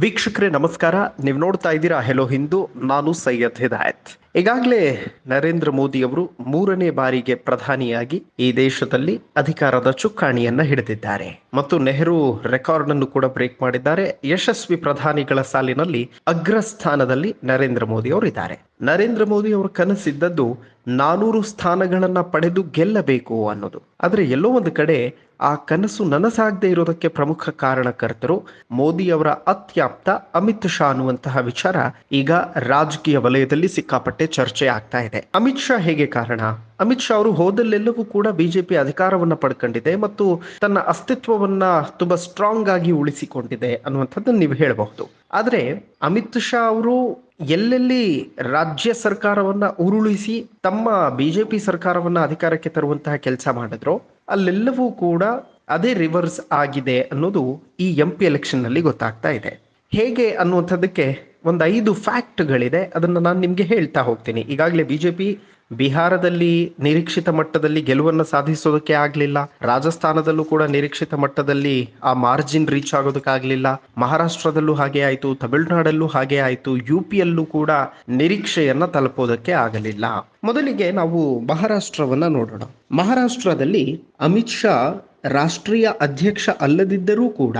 ವೀಕ್ಷಕರೇ ನಮಸ್ಕಾರ. ನೀವು ನೋಡ್ತಾ ಇದ್ದೀರಾ ಹೆಲೋ ಹಿಂದೂ ನಾನು ಸೈಯದ್ ಹಿದಾಯತ್. ಈಗಾಗಲೇ ನರೇಂದ್ರ ಮೋದಿ ಅವರು ಮೂರನೇ ಬಾರಿಗೆ ಪ್ರಧಾನಿಯಾಗಿ ಈ ದೇಶದಲ್ಲಿ ಅಧಿಕಾರದ ಚುಕ್ಕಾಣಿಯನ್ನ ಹಿಡಿದಿದ್ದಾರೆ. ಮತ್ತು ನೆಹರು ರೆಕಾರ್ಡ್ ಅನ್ನು ಕೂಡ ಬ್ರೇಕ್ ಮಾಡಿದ್ದಾರೆ. ಯಶಸ್ವಿ ಪ್ರಧಾನಿಗಳ ಸಾಲಿನಲ್ಲಿ ಅಗ್ರಸ್ಥಾನದಲ್ಲಿ ನರೇಂದ್ರ ಮೋದಿ ಅವರು ಇದ್ದಾರೆ. ನರೇಂದ್ರ ಮೋದಿ ಅವರು ಕನಸಿದ್ದದ್ದು ನಾನೂರು ಸ್ಥಾನಗಳನ್ನ ಪಡೆದು ಗೆಲ್ಲಬೇಕು ಅನ್ನೋದು. ಆದ್ರೆ ಎಲ್ಲೋ ಒಂದು ಕಡೆ ಆ ಕನಸು ನನಸಾಗದೆ ಇರೋದಕ್ಕೆ ಪ್ರಮುಖ ಕಾರಣಕರ್ತರು ಮೋದಿ ಅವರ ಅತ್ಯಾಪ್ತ ಅಮಿತ್ ಶಾ ಅನ್ನುವಂತಹ ವಿಚಾರ ಈಗ ರಾಜಕೀಯ ವಲಯದಲ್ಲಿ ಸಿಕ್ಕಾಪಟ್ಟೆ ಚರ್ಚೆ ಆಗ್ತಾ ಇದೆ. ಅಮಿತ್ ಶಾ ಹೇಗೆ ಕಾರಣ? ಅಮಿತ್ ಶಾ ಅವರು ಹೋದಲ್ಲೆಲ್ಲವೂ ಕೂಡ ಬಿಜೆಪಿ ಅಧಿಕಾರವನ್ನ ಪಡ್ಕೊಂಡಿದೆ ಮತ್ತು ತನ್ನ ಅಸ್ತಿತ್ವವನ್ನ ತುಂಬಾ ಸ್ಟ್ರಾಂಗ್ ಆಗಿ ಉಳಿಸಿಕೊಂಡಿದೆ ಅನ್ನುವಂಥದ್ದನ್ನು ನೀವು ಹೇಳಬಹುದು. ಆದ್ರೆ ಅಮಿತ್ ಶಾ ಅವರು ಎಲ್ಲೆಲ್ಲಿ ರಾಜ್ಯ ಸರ್ಕಾರವನ್ನ ಉರುಳಿಸಿ ತಮ್ಮ ಬಿಜೆಪಿ ಸರ್ಕಾರವನ್ನ ಅಧಿಕಾರಕ್ಕೆ ತರುವಂತಹ ಕೆಲಸ ಮಾಡಿದ್ರು, ಅಲ್ಲೆಲ್ಲವೂ ಕೂಡ ಅದೇ ರಿವರ್ಸ್ ಆಗಿದೆ ಅನ್ನೋದು ಈ ಎಂ ಪಿ ಎಲೆಕ್ಷನ್ನಲ್ಲಿ ಗೊತ್ತಾಗ್ತಾ ಇದೆ. ಹೇಗೆ ಅನ್ನುವಂಥದ್ದಕ್ಕೆ ಒಂದು ಐದು ಫ್ಯಾಕ್ಟ್ಗಳಿದೆ. ಅದನ್ನು ನಾನು ನಿಮಗೆ ಹೇಳ್ತಾ ಹೋಗ್ತೀನಿ. ಈಗಾಗಲೇ ಬಿಜೆಪಿ ಬಿಹಾರದಲ್ಲಿ ನಿರೀಕ್ಷಿತ ಮಟ್ಟದಲ್ಲಿ ಗೆಲುವನ್ನು ಸಾಧಿಸೋದಕ್ಕೆ ಆಗಲಿಲ್ಲ. ರಾಜಸ್ಥಾನದಲ್ಲೂ ಕೂಡ ನಿರೀಕ್ಷಿತ ಮಟ್ಟದಲ್ಲಿ ಆ ಮಾರ್ಜಿನ್ ರೀಚ್ ಆಗೋದಕ್ಕಾಗಲಿಲ್ಲ. ಮಹಾರಾಷ್ಟ್ರದಲ್ಲೂ ಹಾಗೆ ಆಯಿತು, ತಮಿಳುನಾಡಲ್ಲೂ ಹಾಗೆ ಆಯಿತು ಯು ಪಿಯಲ್ಲೂ ಕೂಡ ನಿರೀಕ್ಷೆಯನ್ನ ತಲುಪೋದಕ್ಕೆ ಆಗಲಿಲ್ಲ. ಮೊದಲಿಗೆ ನಾವು ಮಹಾರಾಷ್ಟ್ರವನ್ನ ನೋಡೋಣ. ಮಹಾರಾಷ್ಟ್ರದಲ್ಲಿ ಅಮಿತ್ ಶಾ ರಾಷ್ಟ್ರೀಯ ಅಧ್ಯಕ್ಷ ಅಲ್ಲದಿದ್ದರೂ ಕೂಡ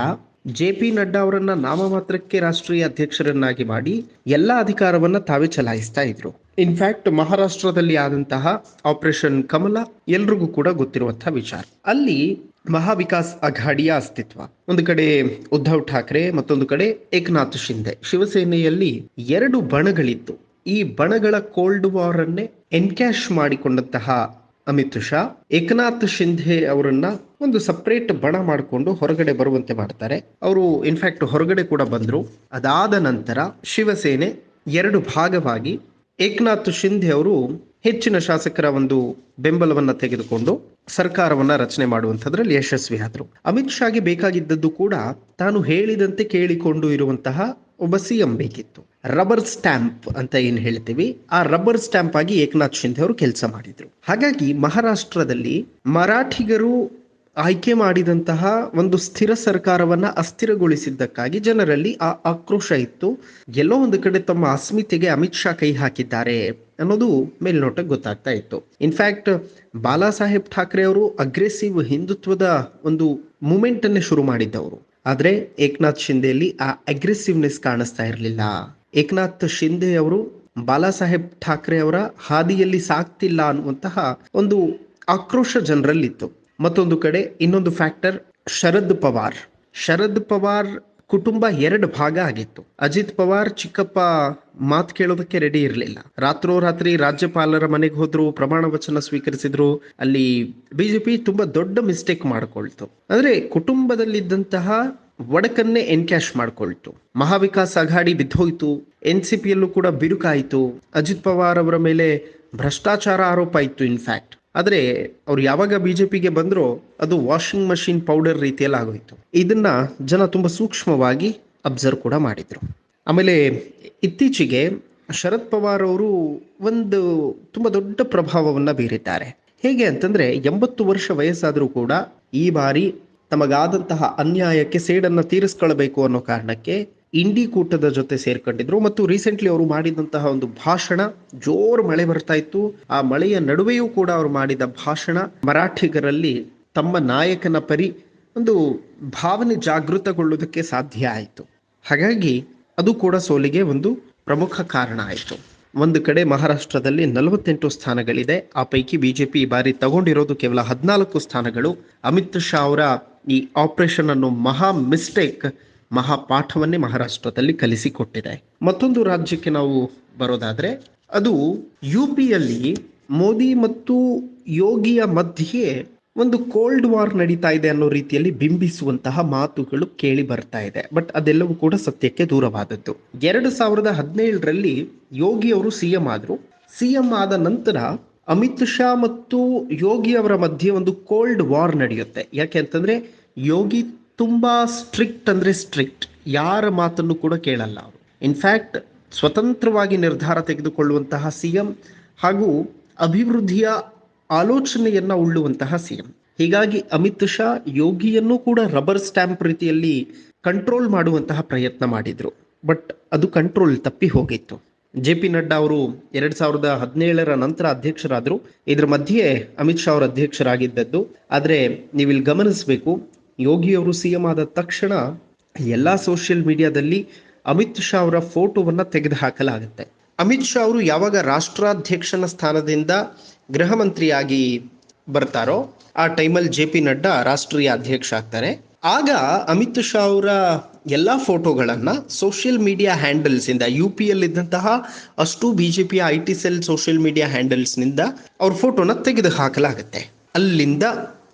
ಜೆ ಪಿ ನಡ್ಡಾ ಅವರನ್ನ ನಾಮಮಾತ್ರಕ್ಕೆ ರಾಷ್ಟ್ರೀಯ ಅಧ್ಯಕ್ಷರನ್ನಾಗಿ ಮಾಡಿ ಎಲ್ಲ ಅಧಿಕಾರವನ್ನ ತಾವೇ ಚಲಾಯಿಸ್ತಾ ಇದ್ರು. ಇನ್ಫ್ಯಾಕ್ಟ್ ಮಹಾರಾಷ್ಟ್ರದಲ್ಲಿ ಆದಂತಹ ಆಪರೇಷನ್ ಕಮಲ ಎಲ್ರಿಗೂ ಕೂಡ ಗೊತ್ತಿರುವಂತಹ ವಿಚಾರ. ಅಲ್ಲಿ ಮಹಾವಿಕಾಸ್ ಅಘಾಡಿಯ ಅಸ್ತಿತ್ವ. ಒಂದು ಕಡೆ ಉದ್ಧವ್ ಠಾಕ್ರೆ, ಮತ್ತೊಂದು ಕಡೆ ಏಕನಾಥ್ ಶಿಂದೆ ಶಿವಸೇನೆಯಲ್ಲಿ ಎರಡು ಬಣಗಳಿತ್ತು. ಈ ಬಣಗಳ ಕೋಲ್ಡ್ ವಾರ್ ಅನ್ನೇ ಎನ್ಕ್ಯಾಶ್ ಮಾಡಿಕೊಂಡಂತಹ ಅಮಿತ್ ಶಾ, ಏಕನಾಥ್ ಶಿಂಧೆ ಅವರನ್ನ ಒಂದು ಸಪ್ರೇಟ್ ಬಣ ಮಾಡಿಕೊಂಡು ಹೊರಗಡೆ ಬರುವಂತೆ ಮಾಡ್ತಾರೆ. ಅವರು ಇನ್ಫ್ಯಾಕ್ಟ್ ಹೊರಗಡೆ ಕೂಡ ಬಂದರು. ಅದಾದ ನಂತರ ಶಿವಸೇನೆ ಎರಡು ಭಾಗವಾಗಿ ಏಕನಾಥ್ ಶಿಂಧೆ ಅವರು ಹೆಚ್ಚಿನ ಶಾಸಕರ ಒಂದು ಬೆಂಬಲವನ್ನ ತೆಗೆದುಕೊಂಡು ಸರ್ಕಾರವನ್ನ ರಚನೆ ಮಾಡುವಂಥದ್ರಲ್ಲಿ ಯಶಸ್ವಿ ಆದರು. ಅಮಿತ್ ಶಾಗೆ ಬೇಕಾಗಿದ್ದದ್ದು ಕೂಡ ತಾನು ಹೇಳಿದಂತೆ ಕೇಳಿಕೊಂಡು ಇರುವಂತಹ ಒಬ್ಬ ಸಿ ಎಂ ಬೇಕಿತ್ತು. ರಬ್ಬರ್ ಸ್ಟ್ಯಾಂಪ್ ಅಂತ ಏನು ಹೇಳ್ತೀವಿ? ಆ ರಬ್ಬರ್ ಸ್ಟ್ಯಾಂಪ್ ಆಗಿ ಏಕನಾಥ್ ಶಿಂಧೆ ಅವರು ಕೆಲಸ ಮಾಡಿದ್ರು. ಹಾಗಾಗಿ ಮಹಾರಾಷ್ಟ್ರದಲ್ಲಿ ಮರಾಠಿಗರು ಆಯ್ಕೆ ಮಾಡಿದಂತಹ ಒಂದು ಸ್ಥಿರ ಸರ್ಕಾರವನ್ನ ಅಸ್ಥಿರಗೊಳಿಸಿದ್ದಕ್ಕಾಗಿ ಜನರಲ್ಲಿ ಆ ಆಕ್ರೋಶ ಇತ್ತು. ಎಲ್ಲೋ ಒಂದು ಕಡೆ ತಮ್ಮ ಅಸ್ಮಿತೆಗೆ ಅಮಿತ್ ಶಾ ಕೈ ಹಾಕಿದ್ದಾರೆ ಅನ್ನೋದು ಮೇಲ್ನೋಟಕ್ಕೆ ಗೊತ್ತಾಗ್ತಾ ಇತ್ತು. ಇನ್ಫ್ಯಾಕ್ಟ್ ಬಾಲಾ ಸಾಹೇಬ್ ಠಾಕ್ರೆ ಅವರು ಅಗ್ರೆಸಿವ್ ಹಿಂದುತ್ವದ ಒಂದು ಮೂಮೆಂಟ್ ಅನ್ನೇ ಶುರು ಮಾಡಿದ್ದವರು. ಆದ್ರೆ ಏಕನಾಥ್ ಶಿಂದೆಯಲ್ಲಿ ಆ ಅಗ್ರೆಸಿವ್ನೆಸ್ ಕಾಣಿಸ್ತಾ ಇರಲಿಲ್ಲ. ಏಕನಾಥ್ ಶಿಂದೆ ಅವರು ಬಾಲಾ ಸಾಹೇಬ್ ಠಾಕ್ರೆ ಅವರ ಹಾದಿಯಲ್ಲಿ ಸಾಕ್ತಿಲ್ಲ ಅನ್ನುವಂತಹ ಒಂದು ಆಕ್ರೋಶ ಜನರಲ್ಲಿತ್ತು. ಮತ್ತೊಂದು ಕಡೆ ಇನ್ನೊಂದು ಫ್ಯಾಕ್ಟರ್ ಶರದ್ ಪವಾರ್. ಶರದ್ ಪವಾರ್ ಕುಟುಂಬ ಎರಡು ಭಾಗ ಆಗಿತ್ತು. ಅಜಿತ್ ಪವಾರ್, ಚಿಕ್ಕಪ್ಪ, ಮಾತು ಕೇಳೋದಕ್ಕೆ ರೆಡಿ ಇರಲಿಲ್ಲ. ರಾತ್ರೋರಾತ್ರಿ ರಾಜ್ಯಪಾಲರ ಮನೆಗೆ ಹೋದ್ರು, ಪ್ರಮಾಣ ವಚನ ಸ್ವೀಕರಿಸಿದ್ರು. ಅಲ್ಲಿ ಬಿಜೆಪಿ ತುಂಬಾ ದೊಡ್ಡ ಮಿಸ್ಟೇಕ್ ಮಾಡಿಕೊಳ್ತು. ಅಂದ್ರೆ ಕುಟುಂಬದಲ್ಲಿದ್ದಂತಹ ಒಡಕನ್ನೇ ಎನ್ಕ್ಯಾಶ್ ಮಾಡಿಕೊಳ್ತು. ಮಹಾವಿಕಾಸ್ ಅಘಾಡಿ ಬಿದ್ದೋಯ್ತು. ಎನ್ ಸಿ ಪಿಯಲ್ಲೂ ಕೂಡ ಬಿರುಕಾಯಿತು. ಅಜಿತ್ ಪವಾರ್ ಅವರ ಮೇಲೆ ಭ್ರಷ್ಟಾಚಾರ ಆರೋಪ ಇತ್ತು ಇನ್ಫ್ಯಾಕ್ಟ್ ಆದ್ರೆ ಅವ್ರು ಯಾವಾಗ ಬಿ ಜೆ ಪಿಗೆ ಬಂದರೋ ಅದು ವಾಷಿಂಗ್ ಮಷಿನ್ ಪೌಡರ್ ರೀತಿಯಲ್ಲಿ ಆಗೋಯಿತು. ಇದನ್ನ ಜನ ತುಂಬ ಸೂಕ್ಷ್ಮವಾಗಿ ಅಬ್ಸರ್ವ್ ಕೂಡ ಮಾಡಿದರು. ಆಮೇಲೆ ಇತ್ತೀಚೆಗೆ ಶರದ್ ಪವಾರ್ ಅವರು ಒಂದು ತುಂಬ ದೊಡ್ಡ ಪ್ರಭಾವವನ್ನು ಬೀರಿದ್ದಾರೆ. ಹೇಗೆ ಅಂತಂದರೆ ಎಂಬತ್ತು ವರ್ಷ ವಯಸ್ಸಾದರೂ ಕೂಡ ಈ ಬಾರಿ ತಮಗಾದಂತಹ ಅನ್ಯಾಯಕ್ಕೆ ಸೇಡನ್ನು ತೀರಿಸ್ಕೊಳ್ಬೇಕು ಅನ್ನೋ ಕಾರಣಕ್ಕೆ ಇಂಡಿ ಕೂಟದ ಜೊತೆ ಸೇರ್ಕೊಂಡಿದ್ರು ಮತ್ತು ರೀಸೆಂಟ್ಲಿ ಅವರು ಮಾಡಿದಂತಹ ಒಂದು ಭಾಷಣ ಜೋರು ಮಳೆ ಬರ್ತಾ ಇತ್ತು. ಆ ಮಳೆಯ ನಡುವೆಯೂ ಕೂಡ ಅವರು ಮಾಡಿದ ಭಾಷಣ ಮರಾಠಿಗರಲ್ಲಿ ತಮ್ಮ ನಾಯಕನ ಪರಿ ಒಂದು ಭಾವನೆ ಜಾಗೃತಗೊಳ್ಳುವುದಕ್ಕೆ ಸಾಧ್ಯ ಆಯಿತು. ಹಾಗಾಗಿ ಅದು ಕೂಡ ಸೋಲಿಗೆ ಒಂದು ಪ್ರಮುಖ ಕಾರಣ ಆಯಿತು. ಒಂದು ಕಡೆ ಮಹಾರಾಷ್ಟ್ರದಲ್ಲಿ ನಲವತ್ತೆಂಟು ಸ್ಥಾನಗಳಿದೆ. ಆ ಪೈಕಿ ಬಿಜೆಪಿ ಈ ಬಾರಿ ತಗೊಂಡಿರೋದು ಕೇವಲ ಹದಿನಾಲ್ಕು ಸ್ಥಾನಗಳು. ಅಮಿತ್ ಶಾ ಅವರ ಈ ಆಪರೇಷನ್ ಅನ್ನು ಮಹಾ ಮಿಸ್ಟೇಕ್ ಮಹಾಪಾಠವನ್ನೇ ಮಹಾರಾಷ್ಟ್ರದಲ್ಲಿ ಕಲಿಸಿಕೊಟ್ಟಿದೆ. ಮತ್ತೊಂದು ರಾಜ್ಯಕ್ಕೆ ನಾವು ಬರೋದಾದ್ರೆ, ಅದು ಯು ಪಿಯಲ್ಲಿ ಮೋದಿ ಮತ್ತು ಯೋಗಿಯ ಮಧ್ಯೆ ಒಂದು ಕೋಲ್ಡ್ ವಾರ್ ನಡೀತಾ ಇದೆ ಅನ್ನೋ ರೀತಿಯಲ್ಲಿ ಬಿಂಬಿಸುವಂತಹ ಮಾತುಗಳು ಕೇಳಿ ಬರ್ತಾ ಇದೆ. ಬಟ್ ಅದೆಲ್ಲವೂ ಕೂಡ ಸತ್ಯಕ್ಕೆ ದೂರವಾದದ್ದು. ಎರಡು ಸಾವಿರದ ಹದಿನೇಳರಲ್ಲಿ ಯೋಗಿ ಅವರು ಸಿಎಂ ಆದ್ರು. ಸಿಎಂ ಆದ ನಂತರ ಅಮಿತ್ ಶಾ ಮತ್ತು ಯೋಗಿ ಅವರ ಮಧ್ಯೆ ಒಂದು ಕೋಲ್ಡ್ ವಾರ್ ನಡೆಯುತ್ತೆ. ಯಾಕೆ ಅಂತಂದ್ರೆ, ಯೋಗಿ ತುಂಬಾ ಸ್ಟ್ರಿಕ್ಟ್ ಅಂದ್ರೆ ಸ್ಟ್ರಿಕ್ಟ್. ಯಾರ ಮಾತನ್ನು ಕೂಡ ಕೇಳಲ್ಲ ಅವರು. ಇನ್ಫ್ಯಾಕ್ಟ್ ಸ್ವತಂತ್ರವಾಗಿ ನಿರ್ಧಾರ ತೆಗೆದುಕೊಳ್ಳುವಂತಹ ಸಿಎಂ ಹಾಗೂ ಅಭಿವೃದ್ಧಿಯ ಆಲೋಚನೆಯನ್ನ ಉಳ್ಳುವಂತಹ ಸಿಎಂ. ಹೀಗಾಗಿ ಅಮಿತ್ ಶಾ ಯೋಗಿಯನ್ನು ಕೂಡ ರಬ್ಬರ್ ಸ್ಟ್ಯಾಂಪ್ ರೀತಿಯಲ್ಲಿ ಕಂಟ್ರೋಲ್ ಮಾಡುವಂತಹ ಪ್ರಯತ್ನ ಮಾಡಿದ್ರು. ಬಟ್ ಅದು ಕಂಟ್ರೋಲ್ ತಪ್ಪಿ ಹೋಗಿತ್ತು. ಜೆ ಪಿ ನಡ್ಡಾ ಅವರು ಎರಡ್ ಸಾವಿರದ ಹದಿನೇಳರ ನಂತರ ಅಧ್ಯಕ್ಷರಾದರು. ಇದರ ಮಧ್ಯೆ ಅಮಿತ್ ಶಾ ಅವರು ಅಧ್ಯಕ್ಷರಾಗಿದ್ದದ್ದು. ಆದರೆ ನೀವಿಲ್ಲಿ ಗಮನಿಸಬೇಕು ಯೋಗಿ ಸಿ ಎಂ ಆದ ತಕ್ಷಣ ಎಲ್ಲ ಸೋಷಿಯಲ್ ಮೀಡಿಯಾದಲ್ಲಿ ಅಮಿತ್ ಶಾ ಅವರ ಫೋಟೋವನ್ನ ತೆಗೆದು ಹಾಕಲಾಗುತ್ತೆ ಅಮಿತ್ ಶಾ ಅವರು ಯಾವಾಗ ರಾಷ್ಟ್ರಾಧ್ಯಕ್ಷನ ಸ್ಥಾನದಿಂದ ಗೃಹ ಮಂತ್ರಿಯಾಗಿ ಬರ್ತಾರೋ ಆ ಟೈಮಲ್ಲಿ ಜೆ ಪಿ ನಡ್ಡಾ ರಾಷ್ಟ್ರೀಯ ಅಧ್ಯಕ್ಷ ಆಗ್ತಾರೆ. ಆಗ ಅಮಿತ್ ಶಾ ಅವರ ಎಲ್ಲ ಫೋಟೋಗಳನ್ನ ಸೋಷಿಯಲ್ ಮೀಡಿಯಾ ಹ್ಯಾಂಡಲ್ಸ್ ಇಂದ, ಯು ಪಿ ಇದ್ದಂತಹ ಅಷ್ಟು ಬಿಜೆಪಿಯ I T cell social media ಹ್ಯಾಂಡಲ್ಸ್ನಿಂದ ಅವ್ರ ಫೋಟೋನ ತೆಗೆದು ಹಾಕಲಾಗುತ್ತೆ ಅಲ್ಲಿಂದ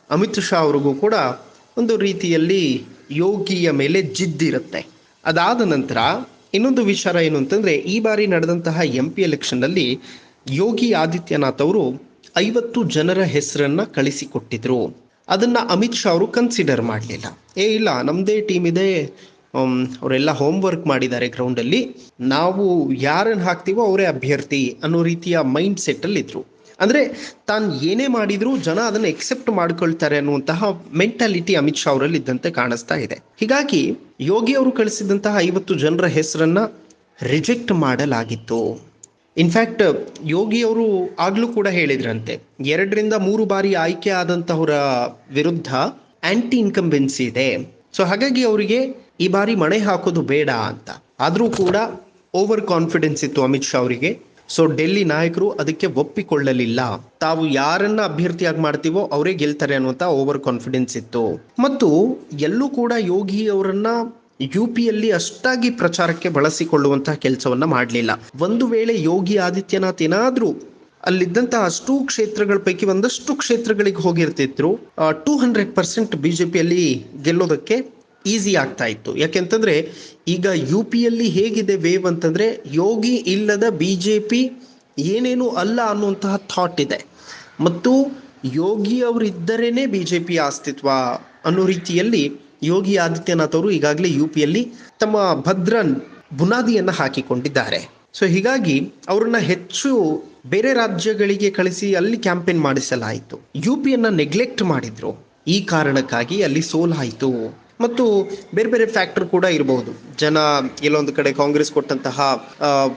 ಅಮಿತ್ ಶಾ ಅವ್ರಿಗೂ ಕೂಡ ಒಂದು ರೀತಿಯಲ್ಲಿ ಯೋಗಿಯ ಮೇಲೆ ಜಿದ್ದಿರುತ್ತೆ ಅದಾದ ನಂತರ ಇನ್ನೊಂದು ವಿಚಾರ ಏನು ಅಂತಂದ್ರೆ, ಈ ಬಾರಿ ನಡೆದಂತಹ ಎಂ ಪಿ ಎಲೆಕ್ಷನ್ ಅಲ್ಲಿ ಯೋಗಿ ಆದಿತ್ಯನಾಥ್ ಅವರು ಐವತ್ತು ಜನರ ಹೆಸರನ್ನ ಕಳಿಸಿಕೊಟ್ಟಿದ್ರು. ಅದನ್ನ ಅಮಿತ್ ಶಾ ಅವರು ಕನ್ಸಿಡರ್ ಮಾಡಲಿಲ್ಲ. ಏ, ಇಲ್ಲ, ನಮ್ದೇ ಟೀಮ್ ಇದೆ. ಅವರೆಲ್ಲ ಹೋಮ್ ವರ್ಕ್ ಮಾಡಿದ್ದಾರೆ ಗ್ರೌಂಡ್ ಅಲ್ಲಿ. ನಾವು ಯಾರನ್ನು ಹಾಕ್ತೀವೋ ಅವರೇ ಅಭ್ಯರ್ಥಿ ಅನ್ನೋ ರೀತಿಯ ಮೈಂಡ್ ಸೆಟ್ ಅಲ್ಲಿ ಇದ್ರು ಅಂದ್ರೆ ತಾನು ಏನೇ ಮಾಡಿದರೂ ಜನ ಅದನ್ನು ಎಕ್ಸೆಪ್ಟ್ ಮಾಡ್ಕೊಳ್ತಾರೆ ಅನ್ನುವಂತಹ ಮೆಂಟಾಲಿಟಿ ಅಮಿತ್ ಶಾ ಅವರಲ್ಲಿ ಇದ್ದಂತೆ ಕಾಣಿಸ್ತಾ ಇದೆ. ಹೀಗಾಗಿ ಯೋಗಿ ಅವರು ಕಳಿಸಿದಂತಹ ಐವತ್ತು ಜನರ ಹೆಸರನ್ನು ರಿಜೆಕ್ಟ್ ಮಾಡಲಾಗಿತ್ತು. ಇನ್ಫ್ಯಾಕ್ಟ್ ಯೋಗಿ ಅವರು ಆಗ್ಲೂ ಕೂಡ ಹೇಳಿದ್ರಂತೆ, ಎರಡರಿಂದ ಮೂರು ಬಾರಿ ಆಯ್ಕೆ ಆದಂತಹವರ ವಿರುದ್ಧ ಆಂಟಿ ಇನ್ಕಂಬೆನ್ಸಿ ಇದೆ. ಸೊ ಹಾಗಾಗಿ ಅವರಿಗೆ ಈ ಬಾರಿ ಮಣೆ ಹಾಕೋದು ಬೇಡ ಅಂತ. ಆದರೂ ಕೂಡ ಓವರ್ ಕಾನ್ಫಿಡೆನ್ಸ್ ಇತ್ತು ಅಮಿತ್ ಶಾ ಅವರಿಗೆ. ಸೊ ಡೆಲ್ಲಿ ನಾಯಕರು ಅದಕ್ಕೆ ಒಪ್ಪಿಕೊಳ್ಳಲಿಲ್ಲ. ತಾವು ಯಾರನ್ನ ಅಭ್ಯರ್ಥಿಯಾಗಿ ಮಾಡ್ತೀವೋ ಅವರೇ ಗೆಲ್ತಾರೆ ಅನ್ನುವಂತ ಓವರ್ ಕಾನ್ಫಿಡೆನ್ಸ್ ಇತ್ತು. ಮತ್ತು ಎಲ್ಲೂ ಕೂಡ ಯೋಗಿ ಅವರನ್ನ ಯು ಪಿಯಲ್ಲಿ ಅಷ್ಟಾಗಿ ಪ್ರಚಾರಕ್ಕೆ ಬಳಸಿಕೊಳ್ಳುವಂತಹ ಕೆಲಸವನ್ನ ಮಾಡಲಿಲ್ಲ. ಒಂದು ವೇಳೆ ಯೋಗಿ ಆದಿತ್ಯನಾಥ್ ಏನಾದ್ರೂ ಅಲ್ಲಿದ್ದಂತಹ ಅಷ್ಟು ಕ್ಷೇತ್ರಗಳ ಪೈಕಿ ಒಂದಷ್ಟು ಕ್ಷೇತ್ರಗಳಿಗೆ ಹೋಗಿರ್ತಿದ್ರು ಟೂ ಹಂಡ್ರೆಡ್ ಪರ್ಸೆಂಟ್ ಬಿಜೆಪಿಯಲ್ಲಿ ಗೆಲ್ಲೋದಕ್ಕೆ ಈಸಿ ಆಗ್ತಾ ಇತ್ತು. ಯಾಕೆಂತಂದ್ರೆ ಈಗ ಯು ಪಿಯಲ್ಲಿ ಹೇಗಿದೆ ವೇವ್ ಅಂತಂದ್ರೆ ಯೋಗಿ ಇಲ್ಲದ ಬಿ ಜೆ ಪಿ ಏನೇನು ಅಲ್ಲ ಅನ್ನುವಂತಹ ಥಾಟ್ ಇದೆ. ಮತ್ತು ಯೋಗಿ ಅವರಿದ್ದರೇನೆ ಬಿಜೆಪಿ ಅಸ್ತಿತ್ವ ಅನ್ನೋ ರೀತಿಯಲ್ಲಿ ಯೋಗಿ ಆದಿತ್ಯನಾಥ್ ಅವರು ಈಗಾಗಲೇ ಯು ಪಿಯಲ್ಲಿ ತಮ್ಮ ಭದ್ರ ಬುನಾದಿಯನ್ನು ಹಾಕಿಕೊಂಡಿದ್ದಾರೆ. ಸೊ ಹೀಗಾಗಿ ಅವ್ರನ್ನ ಹೆಚ್ಚು ಬೇರೆ ರಾಜ್ಯಗಳಿಗೆ ಕಳಿಸಿ ಅಲ್ಲಿ ಕ್ಯಾಂಪೇನ್ ಮಾಡಿಸಲಾಯಿತು. ಯು ಪಿಯನ್ನ ನೆಗ್ಲೆಕ್ಟ್ ಮಾಡಿದ್ರು. ಈ ಕಾರಣಕ್ಕಾಗಿ ಅಲ್ಲಿ ಸೋಲಾಯಿತು. ಮತ್ತು ಬೇರೆ ಬೇರೆ ಫ್ಯಾಕ್ಟರ್ ಕೂಡ ಇರಬಹುದು ಜನ ಎಲ್ಲೊಂದು ಕಡೆ ಕಾಂಗ್ರೆಸ್ ಕೊಟ್ಟಂತಹ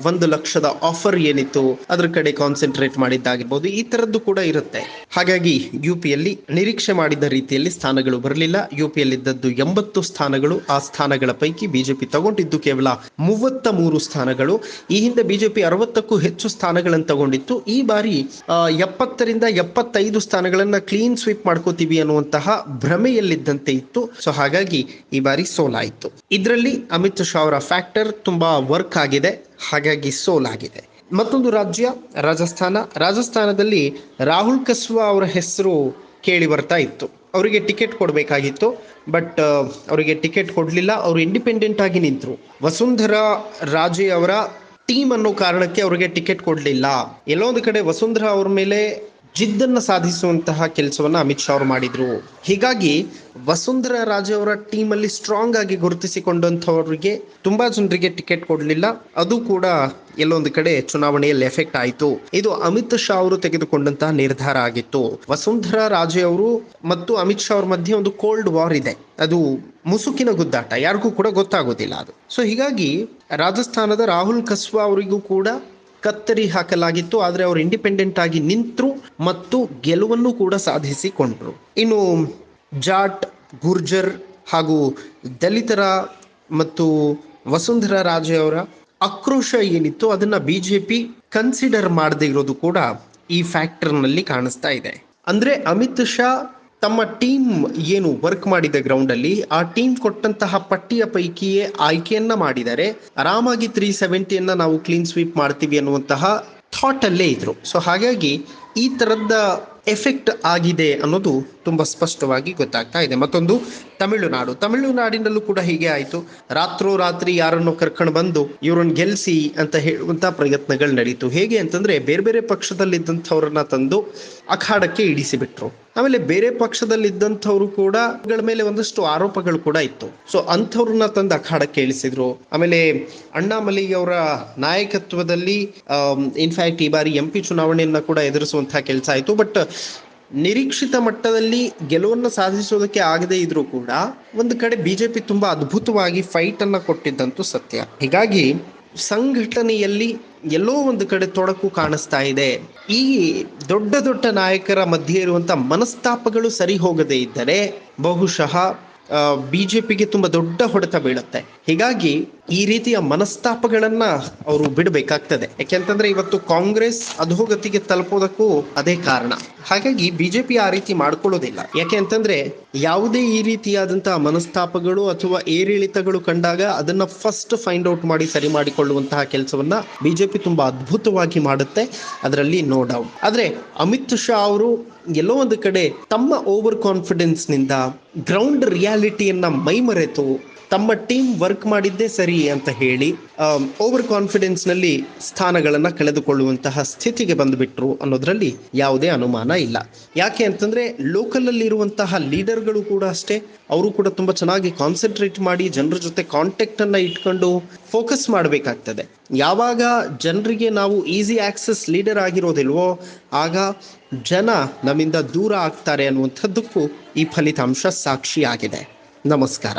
ಒಂದು ಲಕ್ಷದ ಆಫರ್ ಏನಿತ್ತು, ಅದ್ರ ಕಡೆ ಕಾನ್ಸಂಟ್ರೇಟ್ ಮಾಡಿದ್ದಾಗಿರ್ಬೋದು. ಈ ತರದ್ದು ಕೂಡ ಇರುತ್ತೆ. ಹಾಗಾಗಿ ಯು ಪಿಯಲ್ಲಿ ನಿರೀಕ್ಷೆ ಮಾಡಿದ ರೀತಿಯಲ್ಲಿ ಸ್ಥಾನಗಳು ಬರಲಿಲ್ಲ. ಯು ಪಿಯಲ್ಲಿದ್ದದ್ದು ಎಂಬತ್ತು ಸ್ಥಾನಗಳು, ಆ ಸ್ಥಾನಗಳ ಪೈಕಿ ಬಿಜೆಪಿ ತಗೊಂಡಿದ್ದು ಕೇವಲ ಮೂವತ್ತ ಮೂರು ಸ್ಥಾನಗಳು. ಈ ಹಿಂದೆ ಬಿಜೆಪಿ ಅರವತ್ತಕ್ಕೂ ಹೆಚ್ಚು ಸ್ಥಾನಗಳನ್ನು ತಗೊಂಡಿತ್ತು. ಈ ಬಾರಿ ಎಪ್ಪತ್ತರಿಂದ ಎಪ್ಪತ್ತೈದು ಸ್ಥಾನಗಳನ್ನ ಕ್ಲೀನ್ ಸ್ವೀಪ್ ಮಾಡ್ಕೋತೀವಿ ಅನ್ನುವಂತಹ ಭ್ರಮೆಯಲ್ಲಿದ್ದಂತೆ ಇತ್ತು. ಸೊ ಹಾಗಾಗಿ ಈ ಬಾರಿ ಸೋಲಾಯಿತು. ಇದರಲ್ಲಿ ಅಮಿತ್ ಶಾ ಅವರ ಫ್ಯಾಕ್ಟರ್ ತುಂಬಾ ವರ್ಕ್ ಆಗಿದೆ. ಹಾಗಾಗಿ ಸೋಲಾಗಿದೆ. ಮತ್ತೊಂದು ರಾಜ್ಯ, ರಾಜಸ್ಥಾನ. ರಾಜಸ್ಥಾನದಲ್ಲಿ ರಾಹುಲ್ ಕಸ್ವಾ ಅವರ ಹೆಸರು ಕೇಳಿ ಬರ್ತಾ ಇತ್ತು. ಅವರಿಗೆ ಟಿಕೆಟ್ ಕೊಡಬೇಕಾಗಿತ್ತು ಬಟ್ ಅವರಿಗೆ ಟಿಕೆಟ್ ಕೊಡಲಿಲ್ಲ. ಅವರು ಇಂಡಿಪೆಂಡೆಂಟ್ ಆಗಿ ನಿಂತರು. ವಸುಂಧರಾ ರಾಜೇ ಅವರ ಟೀಮ್ ಅನ್ನೋ ಕಾರಣಕ್ಕೆ ಅವರಿಗೆ ಟಿಕೆಟ್ ಕೊಡಲಿಲ್ಲ. ಎಲ್ಲೋ ಒಂದು ಕಡೆ ವಸುಂಧರಾ ಅವ್ರ ಮೇಲೆ ಜಿದ್ದನ್ನ ಸಾಧಿಸುವಂತಹ ಕೆಲಸವನ್ನು ಅಮಿತ್ ಶಾ ಅವರು ಮಾಡಿದರು. ಹೀಗಾಗಿ ವಸುಂಧರಾ ರಾಜೆ ಅವರ ಟೀಮ್ ಅಲ್ಲಿ ಸ್ಟ್ರಾಂಗ್ ಆಗಿ ಗುರುತಿಸಿಕೊಂಡಂತವರಿಗೆ ತುಂಬಾ ಜನರಿಗೆ ಟಿಕೆಟ್ ಕೊಡಲಿಲ್ಲ. ಅದು ಕೂಡ ಎಲ್ಲೊಂದು ಕಡೆ ಚುನಾವಣೆಯಲ್ಲಿ ಎಫೆಕ್ಟ್ ಆಯಿತು. ಇದು ಅಮಿತ್ ಶಾ ಅವರು ತೆಗೆದುಕೊಂಡಂತಹ ನಿರ್ಧಾರ ಆಗಿತ್ತು. ವಸುಂಧರಾ ರಾಜೆ ಅವರು ಮತ್ತು ಅಮಿತ್ ಶಾ ಅವ್ರ ಮಧ್ಯೆ ಒಂದು ಕೋಲ್ಡ್ ವಾರ್ ಇದೆ. ಅದು ಮುಸುಕಿನ ಗುದ್ದಾಟ. ಯಾರಿಗೂ ಕೂಡ ಗೊತ್ತಾಗೋದಿಲ್ಲ ಅದು. ಸೊ ಹೀಗಾಗಿ ರಾಜಸ್ಥಾನದ ರಾಹುಲ್ ಕಸ್ವಾ ಅವರಿಗೂ ಕೂಡ ಕತ್ತರಿ ಹಾಕಲಾಗಿತ್ತು, ಆದರೆ ಅವರು ಇಂಡಿಪೆಂಡೆಂಟ್ ಆಗಿ ನಿಂತರು ಮತ್ತು ಗೆಲುವನ್ನು ಕೂಡ ಸಾಧಿಸಿಕೊಂಡರು. ಇನ್ನು ಜಾಟ್, ಗುರ್ಜರ್ ಹಾಗೂ ದಲಿತರ ಮತ್ತು ವಸುಂಧರಾ ರಾಜೆ ಅವರ ಆಕ್ರೋಶ ಏನಿತ್ತು, ಅದನ್ನ ಬಿಜೆಪಿ ಕನ್ಸಿಡರ್ ಮಾಡದೇ ಇರೋದು ಕೂಡ ಈ ಫ್ಯಾಕ್ಟರ್ನಲ್ಲಿ ಕಾಣಿಸ್ತಾ ಇದೆ. ಅಂದ್ರೆ ಅಮಿತ್ ಶಾ ತಮ್ಮ ಟೀಮ್ ಏನು ವರ್ಕ್ ಮಾಡಿದೆ ಗ್ರೌಂಡ್ ಅಲ್ಲಿ, ಆ ಟೀಮ್ ಕೊಟ್ಟಂತಹ ಪಟ್ಟಿಯ ಪೈಕಿಯೇ ಆಯ್ಕೆಯನ್ನ ಮಾಡಿದರೆ, ಆರಾಮಾಗಿ ತ್ರೀ ಸೆವೆಂಟಿಯನ್ನ ನಾವು ಕ್ಲೀನ್ ಸ್ವೀಪ್ ಮಾಡ್ತೀವಿ ಅನ್ನುವಂತಹ ಥಾಟ್ ಅಲ್ಲೇ ಇದ್ರು. ಸೊ ಹಾಗಾಗಿ ಈ ತರದ ಎಫೆಕ್ಟ್ ಆಗಿದೆ ಅನ್ನೋದು ತುಂಬಾ ಸ್ಪಷ್ಟವಾಗಿ ಗೊತ್ತಾಗ್ತಾ ಇದೆ. ಮತ್ತೊಂದು, ತಮಿಳುನಾಡು. ತಮಿಳುನಾಡಿನಲ್ಲೂ ಕೂಡ ಹೀಗೆ ಆಯ್ತು. ರಾತ್ರೋರಾತ್ರಿ ಯಾರನ್ನು ಕರ್ಕೊಂಡು ಬಂದು ಇವ್ರನ್ನ ಗೆಲ್ಸಿ ಅಂತ ಹೇಳುವಂತ ಪ್ರಯತ್ನಗಳು ನಡೀತು. ಹೇಗೆ ಅಂತಂದ್ರೆ, ಬೇರೆ ಬೇರೆ ಪಕ್ಷದಲ್ಲಿದ್ದಂಥವ್ರನ್ನ ತಂದು ಅಖಾಡಕ್ಕೆ ಇಡಿಸಿ ಬಿಟ್ರು ಆಮೇಲೆ ಬೇರೆ ಪಕ್ಷದಲ್ಲಿ ಇದ್ದಂಥವ್ರು ಕೂಡ ಮೇಲೆ ಒಂದಷ್ಟು ಆರೋಪಗಳು ಕೂಡ ಇತ್ತು. ಸೊ ಅಂಥವ್ರನ್ನ ತಂದು ಅಖಾಡಕ್ಕೆ ಇಳಿಸಿದ್ರು ಆಮೇಲೆ ಅಣ್ಣಾಮಲೈ ಅವರ ನಾಯಕತ್ವದಲ್ಲಿ ಇನ್ಫ್ಯಾಕ್ಟ್ ಈ ಬಾರಿ ಎಂ ಪಿ ಚುನಾವಣೆಯನ್ನ ಕೂಡ ಎದುರಿಸುವಂತಹ ಕೆಲಸ ಆಯಿತು. ಬಟ್ ನಿರೀಕ್ಷಿತ ಮಟ್ಟದಲ್ಲಿ ಗೆಲುವನ್ನು ಸಾಧಿಸೋದಕ್ಕೆ ಆಗದೇ ಇದ್ರೂ ಕೂಡ ಒಂದು ಕಡೆ ಬಿಜೆಪಿ ತುಂಬಾ ಅದ್ಭುತವಾಗಿ ಫೈಟ್ ಅನ್ನ ಕೊಟ್ಟಿದ್ದಂತೂ ಸತ್ಯ. ಹೀಗಾಗಿ ಸಂಘಟನೆಯಲ್ಲಿ ಎಲ್ಲೋ ಒಂದು ಕಡೆ ತೊಡಕು ಕಾಣಿಸ್ತಾ ಇದೆ. ಈ ದೊಡ್ಡ ದೊಡ್ಡ ನಾಯಕರ ಮಧ್ಯೆ ಇರುವಂತ ಮನಸ್ತಾಪಗಳು ಸರಿ ಹೋಗದೇ ಇದ್ದರೆ ಬಹುಶಃ ಬಿಜೆಪಿಗೆ ತುಂಬಾ ದೊಡ್ಡ ಹೊಡೆತ ಬೀಳುತ್ತೆ. ಹೀಗಾಗಿ ಈ ರೀತಿಯ ಮನಸ್ತಾಪಗಳನ್ನ ಅವರು ಬಿಡಬೇಕಾಗ್ತದೆ. ಯಾಕೆಂತಂದ್ರೆ ಇವತ್ತು ಕಾಂಗ್ರೆಸ್ ಅಧೋಗತಿಗೆ ತಲುಪೋದಕ್ಕೂ ಅದೇ ಕಾರಣ. ಹಾಗಾಗಿ ಬಿಜೆಪಿ ಆ ರೀತಿ ಮಾಡ್ಕೊಳ್ಳೋದಿಲ್ಲ. ಯಾಕೆ ಅಂತಂದ್ರೆ ಯಾವುದೇ ಈ ರೀತಿಯಾದಂತಹ ಮನಸ್ತಾಪಗಳು ಅಥವಾ ಏರಿಳಿತಗಳು ಕಂಡಾಗ ಅದನ್ನ ಫಸ್ಟ್ ಫೈಂಡ್ ಔಟ್ ಮಾಡಿ ಸರಿ ಮಾಡಿಕೊಳ್ಳುವಂತಹ ಕೆಲಸವನ್ನ ಬಿಜೆಪಿ ತುಂಬಾ ಅದ್ಭುತವಾಗಿ ಮಾಡುತ್ತೆ. ಅದರಲ್ಲಿ ನೋ ಡೌಟ್ ಆದ್ರೆ ಅಮಿತ್ ಶಾ ಅವರು ಎಲ್ಲೋ ಒಂದು ಕಡೆ ತಮ್ಮ ಓವರ್ ಕಾನ್ಫಿಡೆನ್ಸ್ನಿಂದ ಗ್ರೌಂಡ್ ರಿಯಾಲಿಟಿಯನ್ನ ಮೈಮರೆತು ತಮ್ಮ ಟೀಮ್ ವರ್ಕ್ ಮಾಡಿದ್ದೇ ಸರಿ ಅಂತ ಹೇಳಿ ಓವರ್ ಕಾನ್ಫಿಡೆನ್ಸ್ನಲ್ಲಿ ಸ್ಥಾನಗಳನ್ನ ಕಳೆದುಕೊಳ್ಳುವಂತಹ ಸ್ಥಿತಿಗೆ ಬಂದುಬಿಟ್ರು ಅನ್ನೋದ್ರಲ್ಲಿ ಯಾವುದೇ ಅನುಮಾನ ಇಲ್ಲ. ಯಾಕೆ ಅಂತಂದ್ರೆ ಲೋಕಲ್ ಅಲ್ಲಿ ಇರುವಂತಹ ಲೀಡರ್ಗಳು ಕೂಡ ಅಷ್ಟೇ, ಅವರು ಕೂಡ ತುಂಬಾ ಚೆನ್ನಾಗಿ ಕಾನ್ಸಂಟ್ರೇಟ್ ಮಾಡಿ ಜನರ ಜೊತೆ ಕಾಂಟ್ಯಾಕ್ಟ್ ಅನ್ನ ಇಟ್ಕೊಂಡು ಫೋಕಸ್ ಮಾಡಬೇಕಾಗ್ತದೆ. ಯಾವಾಗ ಜನರಿಗೆ ನಾವು ಈಸಿ ಆಕ್ಸೆಸ್ ಲೀಡರ್ ಆಗಿರೋದಿಲ್ವೋ, ಆಗ ಜನ ನಮ್ಮಿಂದ ದೂರ ಆಗ್ತಾರೆ ಅನ್ನುವಂಥದ್ದಕ್ಕೂ ಈ ಫಲಿತಾಂಶ ಸಾಕ್ಷಿಯಾಗಿದೆ. ನಮಸ್ಕಾರ.